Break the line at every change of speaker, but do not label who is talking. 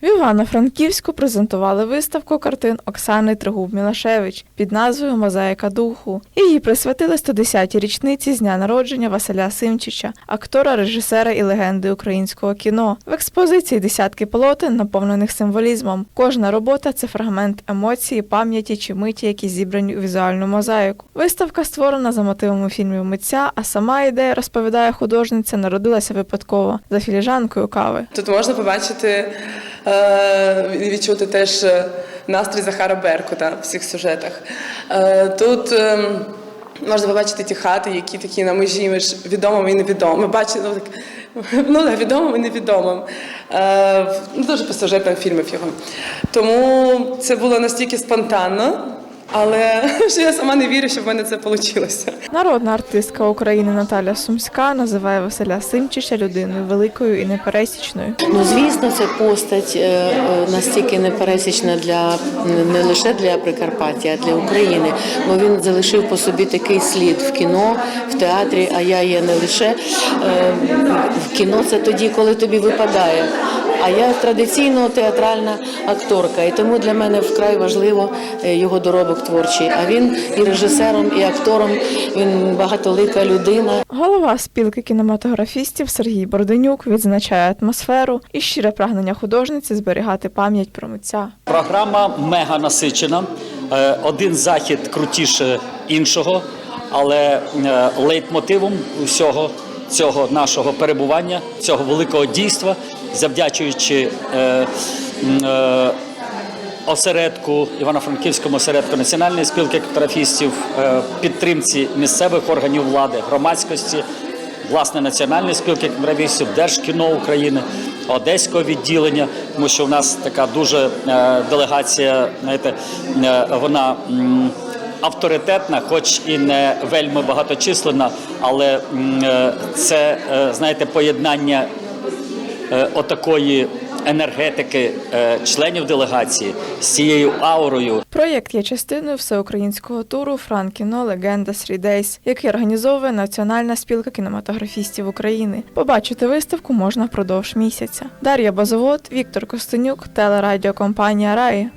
В Івано-Франківську презентували виставку картин Оксани Тригуб Мілашевич під назвою Мозаїка духу. Її присвятили 110-й річниці з дня народження Василя Симчича, актора, режисера і легенди українського кіно. В експозиції десятки полотен, наповнених символізмом. Кожна робота це фрагмент емоції, пам'яті чи миті, які зібрані у візуальну мозаїку. Виставка створена за мотивами фільмів митця, а сама ідея, розповідає художниця, народилася випадково за філіжанкою кави.
Тут можна побачити е, відчути теж е, настрій Захара Беркута в цих сюжетах. Е, Тут е, можна побачити ті хати, які такі на межі між відомим і невідомим. Ми бачимо ну, так, ну, відомим і невідомим. Е, Ну, дуже по сюжетам фільмів його. Тому це було настільки спонтанно, але що я сама не вірю, що в мене це вийшло.
Народна артистка України Наталя Сумська називає Василя Симчича людиною великою і непересічною.
Ну, звісно, це постать е, е, настільки непересічна для не лише для Прикарпаття, а для України. Бо він залишив по собі такий слід в кіно, в театрі. А я є не лише е, в кіно, це тоді, коли тобі випадає. А я традиційно театральна акторка, і тому для мене вкрай важливо е, його доробок творчий. А він і режисером, і актором. Він багатолика людина.
Голова спілки кінематографістів Сергій Борденюк відзначає атмосферу і щире прагнення художниці зберігати пам'ять про митця.
Програма мега насичена. Е, Один захід крутіше іншого, але е, лейтмотивом усього цього нашого перебування, цього великого дійства, завдячуючи е, е, осередку Івано-Франківському осередку Національної спілки катастрофістів, е, підтримці місцевих органів влади, громадськості, власне національної спілки катастрофістів, Держкіно України, Одеського відділення, тому що в нас така дуже е, делегація, знаєте, е, вона. м, Авторитетна, хоч і не вельми багаточисленна, але м, е, це е, знаєте поєднання отакої енергетики е, членів делегації з цією аурою.
Проєкт є частиною всеукраїнського туру Франкіно Легенда Срідейс, який організовує Національна спілка кінематографістів України. Побачити виставку можна впродовж місяця. Дар'я Базовод, Віктор Костенюк, телерадіокомпанія Раї.